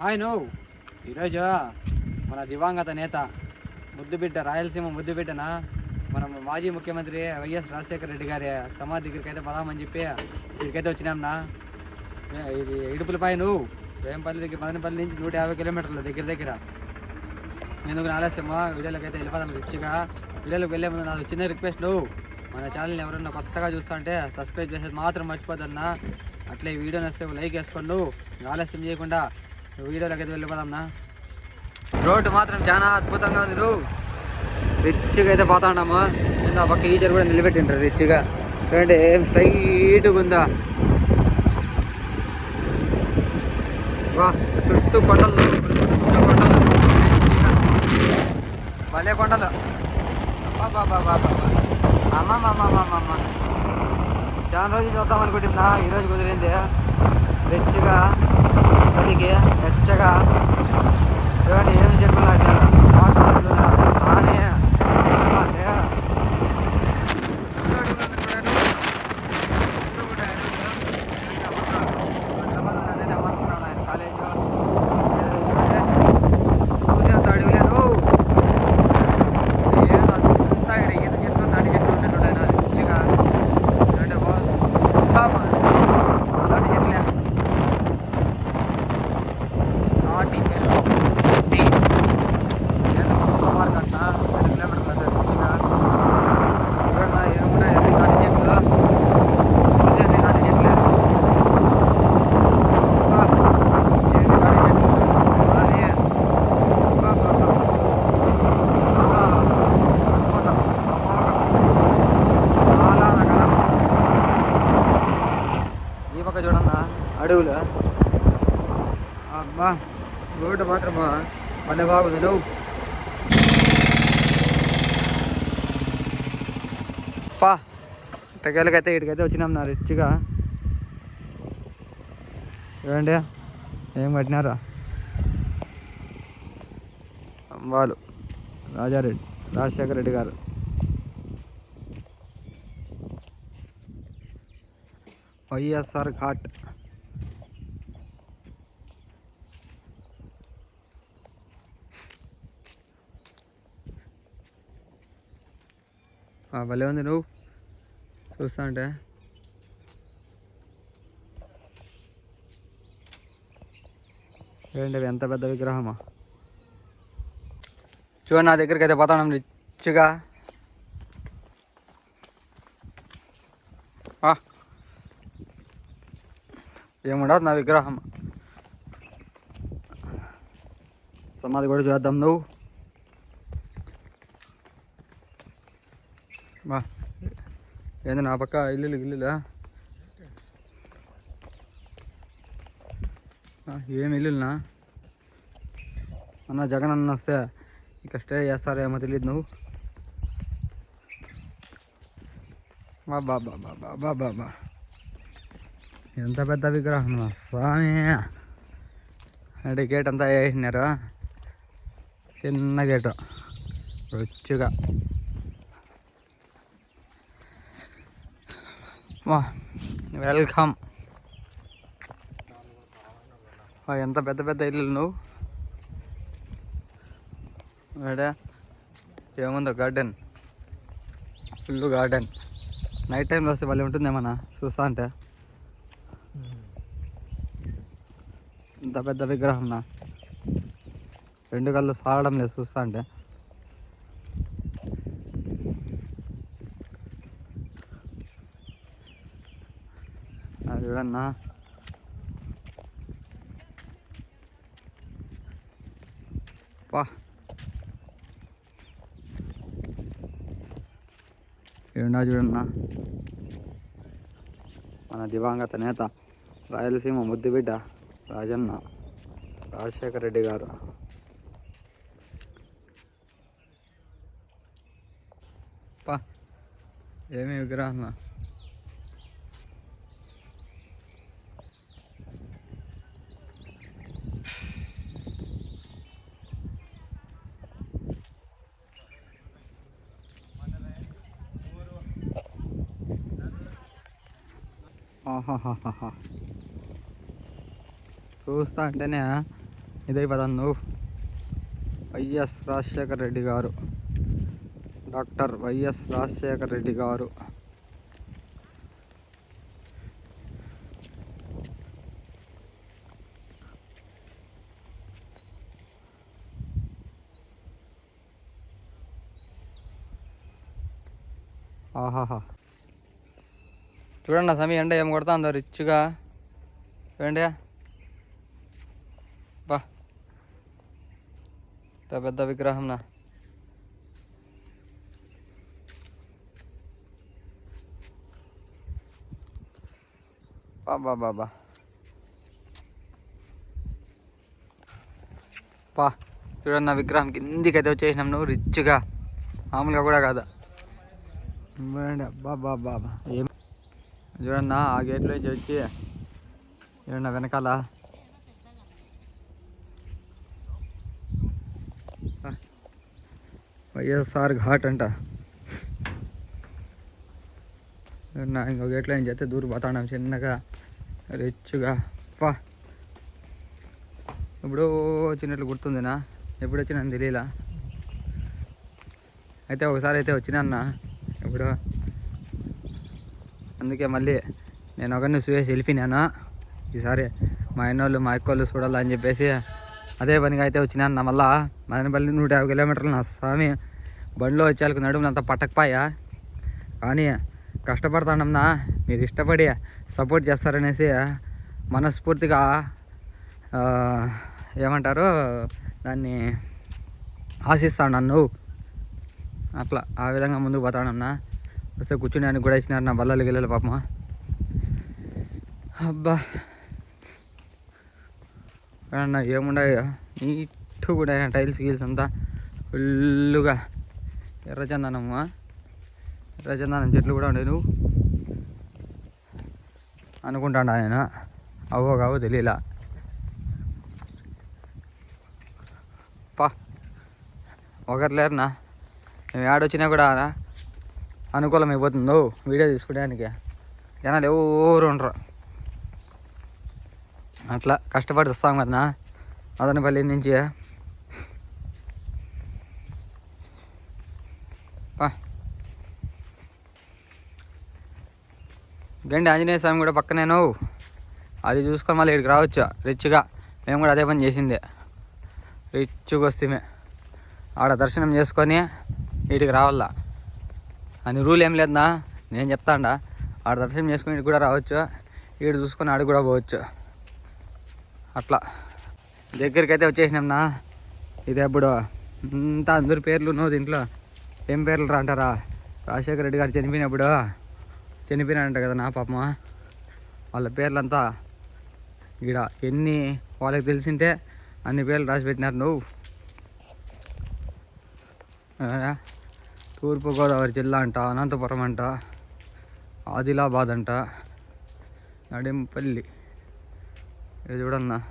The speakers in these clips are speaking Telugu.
హాయ్ నువ్వు ఈరోజు మన దివంగత నేత ముద్దుబిడ్డ రాయలసీమ ముద్దుబిడ్డన? మన మాజీ ముఖ్యమంత్రి వైఎస్ రాజశేఖర రెడ్డి గారి సమాధి దగ్గరికి అయితే పదామని చెప్పి ఇక్కడికైతే వచ్చినాంనా ఇది ఇడుపులపై నువ్వు వేంపల్లి దగ్గర మదనపల్లి నుంచి నూట యాభై కిలోమీటర్ల దగ్గర దగ్గర. ఎందుకు ఆలస్యమా? వీడియోలోకి అయితే వెళ్ళిపోదాం రిచ్గా వీడియోలోకి వెళ్ళే ముందు నాకు చిన్న రిక్వెస్ట్ నువ్వు మన ఛానల్ని ఎవరన్నా కొత్తగా చూస్తుంటే సబ్స్క్రైబ్ చేసేది మాత్రం మర్చిపోద్దన్నా అట్లే ఈ వీడియో నచ్చితే లైక్ వేసుకోండు ఆలస్యం చేయకుండా వీడియోలోకి అయితే వెళ్ళిపోదాంనా రోడ్డు మాత్రం చాలా అద్భుతంగా ఉంది నువ్వు రిచ్గా అయితే పోతా ఉన్నాము. కింద పక్క ఈచర్ కూడా నిలబెట్టిండ్రు రిచ్గా. చూడండి ఏం స్ట్రైట్గా ఉందా. వా చుట్టూ కొండలు. చుట్టూ కొండలు. భలే కొండలు. అమ్మమ్మమ్మమ్మమ్మ. చాలా రోజులు చూద్దాం అనుకుంటున్నా ఈరోజు కుదిరింది. రిచ్గా సరిగ్గా అడవులు? అబ్బా రోడ్డు మాత్రమా? మన బాగుంది నువ్వు. పా. టకెళ్ళకైతే ఇటుకైతే వచ్చినాం నా రిచ్గా. చూడండి ఏం పట్టినారా వాళ్ళు రాజారెడ్డి రాజశేఖర రెడ్డి గారు. వైఎస్ఆర్ ఘాట్. భలే ఉంది నువ్వు. చూస్తా అంటే ఏంటి ఎంత పెద్ద విగ్రహమా? చూడండి నా దగ్గరికి అయితే పోతాను రిచ్గా. ఆ. ఏముండదు నా విగ్రహం. సమాధి కూడా చూద్దాం నువ్వు. ಏನ ಆ ಪಕ್ಕ ಇಲ್ಲಿ ಇಲ್ಲಿಲ್ಲ. ಏನು ಇಲ್ಲಿಲ್ಲ ಅನ್ನ ಜಗನ್ ಅನ್ನ ಸ ಈಗ ಅಷ್ಟೇ ಎಸ್ ಆರ್ ಎಂ ಇಲ್ಲಿ ನಾವು. ಬಾ ಬಾ ಬಾ ಬಾ ಬಾ ಬಾ ಬಾ ಬಾ. ಎಂಥ ಬೆದ್ದ ವಿಗ್ರಹ ಸಾಮಿ ಗೇಟ್ ಅಂತ ಹೇಳಿ ಚೆನ್ನಾಗಿ ಗೇಟು. ರುಚಿಗ వా వెల్కమ్. ఎంత పెద్ద పెద్ద ఇల్లు నువ్వు? అడే ఏముందో గార్డెన్ ఫుల్ గార్డెన్ నైట్ టైంలో వస్తే మళ్ళీ ఉంటుందేమన్నా చూస్తా అంటే. ఇంత పెద్ద విగ్రహం నా రెండు కళ్ళు సాగడం లేదు చూస్తా అంటే. చూడన్నా పా. ఏడా చూడన్నా? మన దివంగత నేత రాయలసీమ ముద్దుబిడ్డ రాజన్న రాజశేఖర రెడ్డి గారు. పా. ఏమి విగ్రహం చూస్తా అంటేనే ఇదైపోతాను నువ్వు. వైఎస్ రాజశేఖర రెడ్డి గారు. డాక్టర్ వైఎస్ రాజశేఖర రెడ్డి గారు. ఆహాహా. చూడండి సమీ ఎండ ఏం కొడతా ఉందో రిచ్గా. ఏంటి బా. పెద్ద విగ్రహం నా. బాబా బాబా పా చూడన్న విగ్రహం కిందికి వచ్చేసినాం నువ్వు రిచ్గా. మామూలుగా కూడా కాదు. బాబా బాబా ఏం చూడన్న ఆ గేట్లో నుంచి వచ్చి చూడన్న వెనకాల? వైఎస్ఆర్ ఘాట్ అంట. చూడన్న ఇంకో గేట్లో నుంచి అయితే దూరం పోతాడాం చిన్నగా రిచ్గా. పా. ఎప్పుడో వచ్చినట్లు గుర్తుందినా? ఎప్పుడు వచ్చినా తెలియలా? అయితే ఒకసారి అయితే వచ్చినా అన్న? ఇప్పుడు అందుకే మళ్ళీ నేను ఒకరిని చూసి వెళ్ళిపోయినాను? ఈసారి మా అన్నోళ్ళు మా అక్కోళ్ళు చూడాలని చెప్పేసి అదే పనిగా అయితే వచ్చినాను నా మళ్ళా. మదనపల్లి నూట యాభై కిలోమీటర్లు నా స్వామి. బండిలో వచ్చేళ్ళకు నడుమునంత పట్టకపోయా? కానీ కష్టపడతానమ్నా మీరు ఇష్టపడి సపోర్ట్ చేస్తారనేసి మనస్ఫూర్తిగా ఏమంటారు? దాన్ని ఆశిస్తాను నన్ను. అట్లా ఆ విధంగా ముందుకు పోతాడన్నా వస్తే కూర్చుని కూడా ఇచ్చినారు నా బల్లలు గిల్లలు పాపం. అబ్బా. అన్న ఏముండవు నీట్గా కూడా టైల్స్ గీల్స్ అంతా ఫుల్లుగా. ఎర్రచందనమ్మా ఎర్రచందనం చెట్లు కూడా ఉండే నువ్వు? అనుకుంటాడా నేను? అవో కావో తెలియలా. పా. ఒకరు లేరునా? మేము ఆడొచ్చినా కూడా అనుకూలం అయిపోతుందో వీడియో తీసుకోవడానికి. జనాలు ఎవరు ఉండరు. అట్లా కష్టపడి వస్తాం కదా మదనపల్లి నుంచి. గండి ఆంజనేయ స్వామి కూడా పక్కనేను అది చూసుకొని మళ్ళీ ఇక్కడికి రావచ్చు. రిచ్గా. మేము కూడా అదే పని చేసిందే. రిచ్గా వస్తే ఆడ దర్శనం చేసుకొని వీటికి రావాలా. అని రూల్ ఏం లేదన్నా నేను చెప్తాండా. ఆడ దర్శనం చేసుకుని ఇటు కూడా రావచ్చు. ఈడు చూసుకొని ఆడు కూడా పోవచ్చు. అట్లా. దగ్గరికి అయితే వచ్చేసినాంనా? ఇది అప్పుడు. ఇంత అందరి పేర్లు నువ్వు దీంట్లో. ఏం పేర్లు రా అంటారా? రాజశేఖర రెడ్డి గారు చనిపోయినప్పుడు. చనిపోయినాడంట కదా నా పాపమ? వాళ్ళ పేర్లంతా. ఈడ ఎన్ని వాళ్ళకి తెలిసింటే అన్ని పేర్లు రాసి పెట్టినారు నువ్వు. తూర్పుగోదావరి జిల్లా అంట అనంతపురం అంట ఆదిలాబాద్ అంట నడింపల్లి. ఇది చూడన్నా.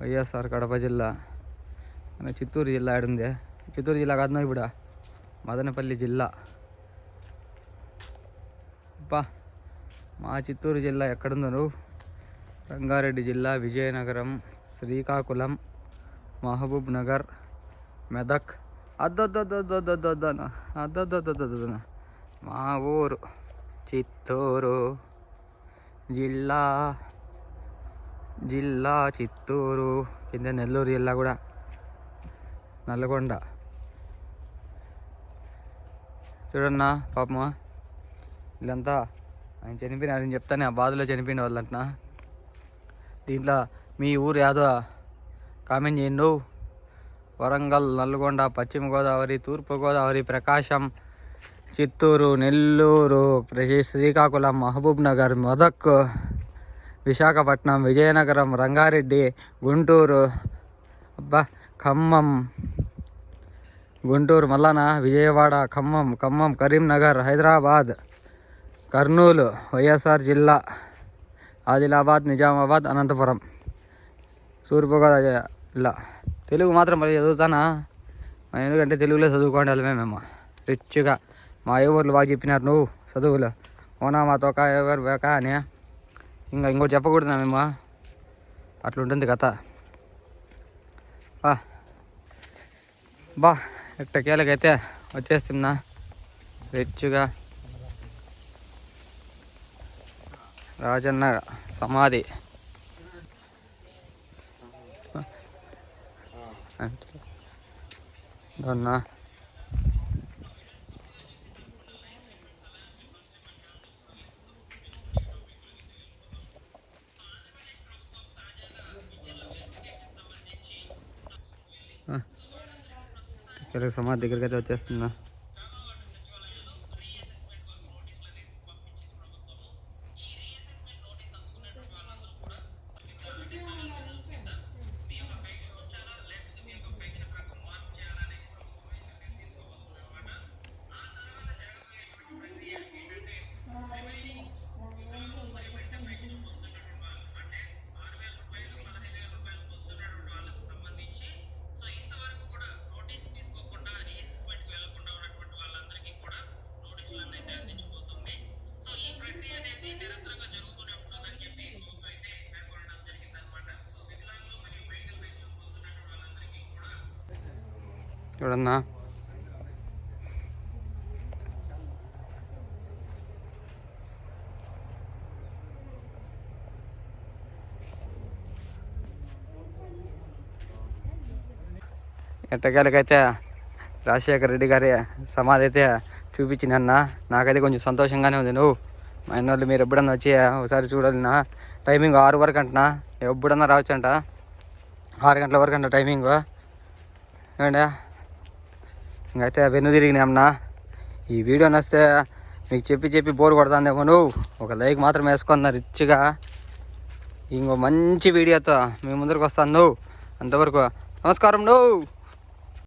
వైఎస్ఆర్ కడప జిల్లా. మన చిత్తూరు జిల్లా ఆడుంది చిత్తూరు జిల్లా కాదు ఇప్పుడు. మదనపల్లి జిల్లా. అబ్బా మా చిత్తూరు జిల్లా ఎక్కడుందో నువ్వు? రంగారెడ్డి జిల్లా విజయనగరం శ్రీకాకుళం మహబూబ్ నగర్ మెదక్. అద్దొద్దొద్దొద్దొద్దొద్దన అద్దొద్దొద్దొద్దొద్దన మా ఊరు చిత్తూరు జిల్లా. జిల్లా చిత్తూరు. కింద నెల్లూరు జిల్లా కూడా. నల్గొండ. చూడన్నా పాపమా? వీళ్ళంతా ఆయన చనిపోయినారని చెప్తానే ఆ బాధలో చనిపోయిన వాళ్ళంటున్నా దీంట్లో మీ ఊరు యాదో కామెంట్ చేయండు. వరంగల్ నల్గొండ పశ్చిమ గోదావరి తూర్పు గోదావరి ప్రకాశం చిత్తూరు నెల్లూరు శ్రీకాకుళం మహబూబ్ నగర్ మెదక్ విశాఖపట్నం విజయనగరం రంగారెడ్డి గుంటూరు అబ్బా ఖమ్మం గుంటూరు మల్లన విజయవాడ ఖమ్మం ఖమ్మం కరీంనగర్ హైదరాబాద్ కర్నూలు వైఎస్ఆర్ జిల్లా ఆదిలాబాద్ నిజామాబాద్ అనంతపురం. తూర్పుగోదావరి జిల్లా తెలుగు మాత్రం మరి చదువుతానా? ఎందుకంటే తెలుగులో చదువుకోండి వాళ్ళమే మేము. రిచ్గా మా ఏ బాగా చెప్పినారు నువ్వు చదువులు. ఓనా మా తోక ఎవరు బేక అని. ఇంకా ఇంకోటి చెప్పకూడదు మేము? అట్లుంటుంది కథ. బా. బా ఎట్టకేలకైతే వచ్చేస్తున్నా. రిచ్గా రాజన్న సమాధి. దన్నా. ఇక్కడికి సమాధి దగ్గరికి అయితే వచ్చేస్తుందా? చూడన్నా ఎట్టకాలకైతే రాజశేఖర రెడ్డి గారి సమాధి అయితే చూపించినన్న నాకైతే కొంచెం సంతోషంగానే ఉంది. నువ్వు మా అన్నోళ్ళు మీరు ఎప్పుడన్నా వచ్చి ఒకసారి చూడాలన్నా టైమింగ్ ఆరు వరకు అంటనా? ఎప్పుడన్నా రావచ్చంట. ఆరు గంటల వరకు అంట టైమింగ్. ఏమండి? ఇంకైతే వెన్ను తిరిగినాయమ్నా ఈ వీడియో నచ్చితే మీకు చెప్పి చెప్పి బోర్ కొడతాందేమో నువ్వు. ఒక లైక్ మాత్రం వేసుకున్నా రిచ్గా. ఇంకో మంచి వీడియోతో మీ ముందరకు వస్తాను నువ్వు. అంతవరకు నమస్కారం నువ్వు.